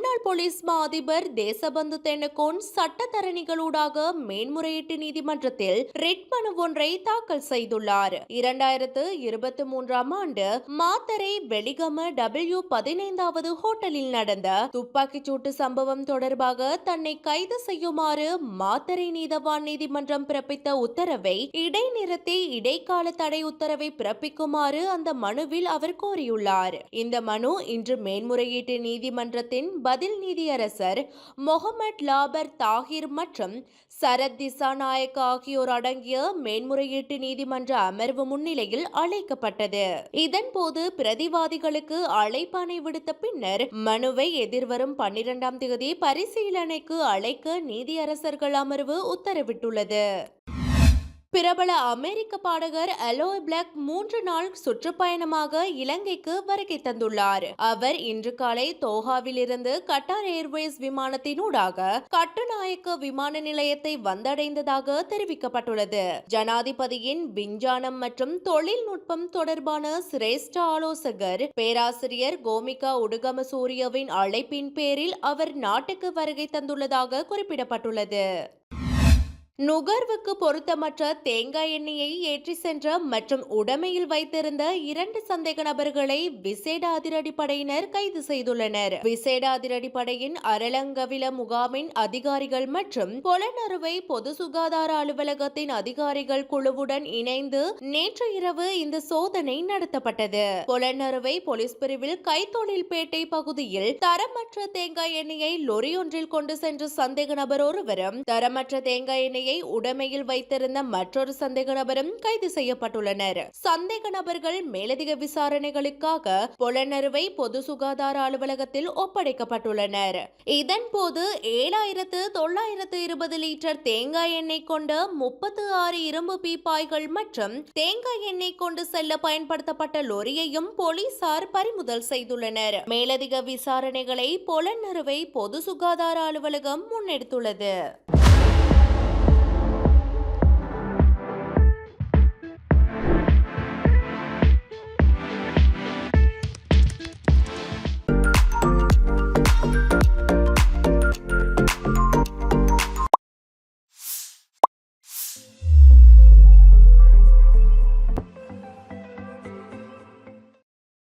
முன்னாள் போலீஸ் மா அதிபர் தேசபந்து தென்னகோன் சட்டத்தரணிகளூடாக மேன்முறையீட்டு நீதிமன்றத்தில் ரிட் மனு ஒன்றை தாக்கல் செய்துள்ளார். இரண்டாயிரத்து இருபத்தி மூன்றாம் ஆண்டு மாத்தரை வெளிகம டபிள்யூ பதினைந்தாவது ஹோட்டலில் நடந்த துப்பாக்கிச் சூட்டு சம்பவம் தொடர்பாக தன்னை கைது செய்யுமாறு மாத்தரை நீதவான் நீதிமன்றம் பிறப்பித்த உத்தரவை இடைநிறுத்தி இடைக்கால தடை உத்தரவை பிறப்பிக்குமாறு அந்த மனுவில் அவர் கோரியுள்ளார். இந்த மனு இன்று மேன்முறையீட்டு நீதிமன்றத்தின் பதில் நீதியரசர் மொஹமட் லாபர் தாகிர் மற்றும் சரத் திசாநாயக் ஆகியோர் அடங்கிய மேன்முறையீட்டு நீதிமன்ற அமர்வு முன்னிலையில் அழைக்கப்பட்டது. இதன்போது பிரதிவாதிகளுக்கு அழைப்பானை விடுத்த பின்னர் மனுவை எதிர்வரும் பன்னிரெண்டாம் தேதி பரிசீலனைக்கு அழைக்க நீதியரசர்கள் அமர்வு உத்தரவிட்டுள்ளது. பிரபல அமெரிக்க பாடகர் அலோய் பிளாக் மூன்று நாள் சுற்றுப்பயணமாக இலங்கைக்கு வருகை தந்துள்ளார். அவர் இன்று காலை தோஹாவிலிருந்து கட்டார் ஏர்வேஸ் விமானத்தினூடாக கட்டுநாயக்க விமான நிலையத்தை வந்தடைந்ததாக தெரிவிக்கப்பட்டுள்ளது. ஜனாதிபதியின் விஞ்ஞானம் மற்றும் தொழில்நுட்பம் தொடர்பான சிரேஷ்ட ஆலோசகர் பேராசிரியர் கோமிகா உடுகம சூரியவின் அழைப்பின் பேரில் அவர் நாட்டுக்கு வருகை தந்துள்ளதாக குறிப்பிடப்பட்டுள்ளது. நுகர்வுக்கு பொருத்தமற்ற தேங்காய் எண்ணெயை ஏற்றி சென்ற மற்றும் உடமையில் வைத்திருந்த இரண்டு சந்தேக நபர்களை விசேட அதிரடிப்படையினர் கைது செய்துள்ளனர். விசேட அதிரடிப்படையின் அரளங்கவில முகாமின் அதிகாரிகள் மற்றும் பொலனறுவை பொது சுகாதார அலுவலகத்தின் அதிகாரிகள் குழுவுடன் இணைந்து நேற்று இரவு இந்த சோதனை நடத்தப்பட்டது. பொலனறுவை போலீஸ் பிரிவில் கைத்தொழில்பேட்டை பகுதியில் தரமற்ற தேங்காய் எண்ணெயை லொரி ஒன்றில் கொண்டு சென்ற சந்தேக நபர் ஒருவரும் தரமற்ற தேங்காய் எண்ணெயை உடைமையில் வைத்திருந்த மற்றொரு சந்தேக நபரும் கைது செய்யப்பட்டுள்ளனர். சந்தேக நபர்கள் மேலதிக விசாரணைகளுக்காக புலனறுவை பொது சுகாதார அலுவலகத்தில் ஒப்படைக்கப்பட்டுள்ளனர். இதன்போது ஏழாயிரத்து தொள்ளாயிரத்து இருபது லிட்டர் தேங்காய் எண்ணெய் கொண்ட முப்பத்து ஆறு இரும்பு பீப்பாய்கள் மற்றும் தேங்காய் எண்ணெய் கொண்டு செல்ல பயன்படுத்தப்பட்ட லொரியையும் போலீசார் பறிமுதல் செய்துள்ளனர். மேலதிக விசாரணைகளை புலனறுவை பொது சுகாதார அலுவலகம் முன்னெடுத்துள்ளது.